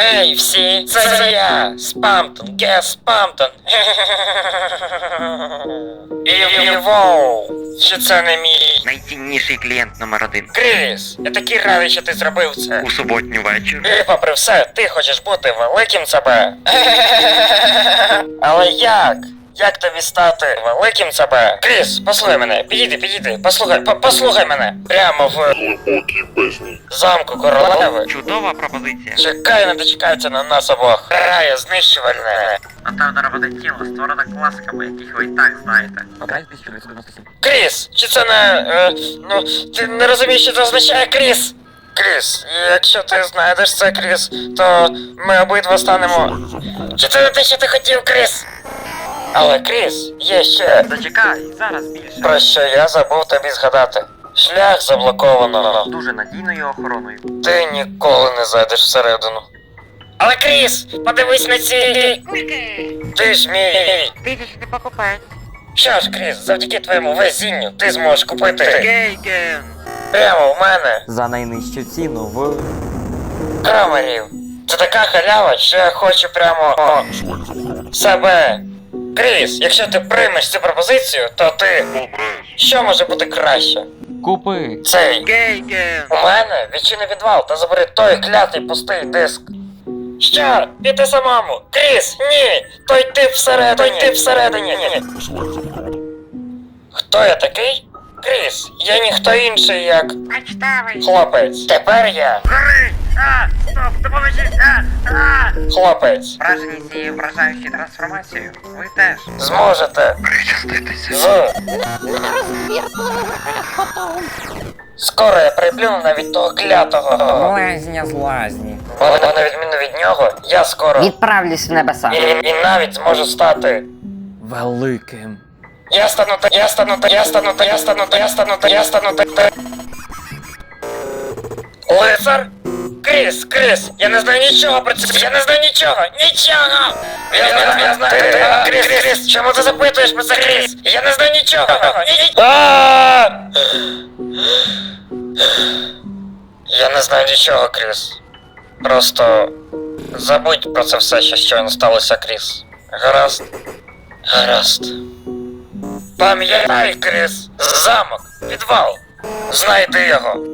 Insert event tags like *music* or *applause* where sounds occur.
Ей, всі, це я, Спамтон, Гес Спамтон. І воу, чи це не мій? Найцінніший клієнт номер один. Кріс, я такий радий, що ти зробив це. У суботню вечір. І попри все, ти хочеш бути великим себе. *laughs* Але як? Як тобі стати великим себе? Кріс, послухай мене, підійди, підійди, послухай, по- послухай мене. Прямо в глибокій бездні. замку королеви. Чудова пропозиція. Чекай, не дочекається на нас обох. Грає знищувальне. Натавдора буде тіло, створена класиками, яких ви і так знаєте. Обрай 1997. Кріс, чи це не. Е, ну, ти не розумієш, що це означає Кріс? Кріс, якщо ти знайдеш це, Кріс, то ми обидва станемо. Чи це не те, що ти хотів, Кріс? Але Кріс, є ще. Зачекай, зараз більше. Про що я забув тобі згадати. Шлях заблоковано. Дуже надійною охороною. Ти ніколи не зайдеш всередину. Але Кріс, подивись на ці. Ти ж мій. Ти ж не покупець. Що ж, Кріс, завдяки твоєму везінню ти зможеш купити Гейген! прямо в мене За найнижчу ціну в крамерів. Це така халява, що я хочу прямо о, себе. Кріс, якщо ти приймеш цю пропозицію, то ти. Що може бути краще? купи. Цей. У мене відчини підвал та забери той клятий пустий диск. Що? Піти самому? Кріс, ні! Той тип всередині! Той тип всередині! Хто я такий? Кріс, я ніхто інший, як хлопець. Тепер я! А! Стоп! Допоможи! А! А! хлопець. Вражені цією вражаючою трансформацією. Ви теж. Зможете Причаститися. Скоро я приплюну навіть того клятого. Лазня з лазні. Бо на відміну від нього, я скоро Відправлюсь в небеса. і, і навіть зможу стати. Великим. Я стану та, я стану та, я стану та, я стану та, я стану та, я стану та. та. Лицар? Кріс, Кріс, я не знаю нічого про це. Я не знаю нічого, нічого! Я знаю, я знаю. Ти, Кріс, Кріс, чому ти запитуєш про це, Кріс? Я не знаю нічого. Ні- А! Я не знаю нічого, Кріс. Просто забудь про це все, що щойно сталося, Кріс. Гаразд. Гаразд. Пам'ятай, Кріс, замок, підвал. Знайди його.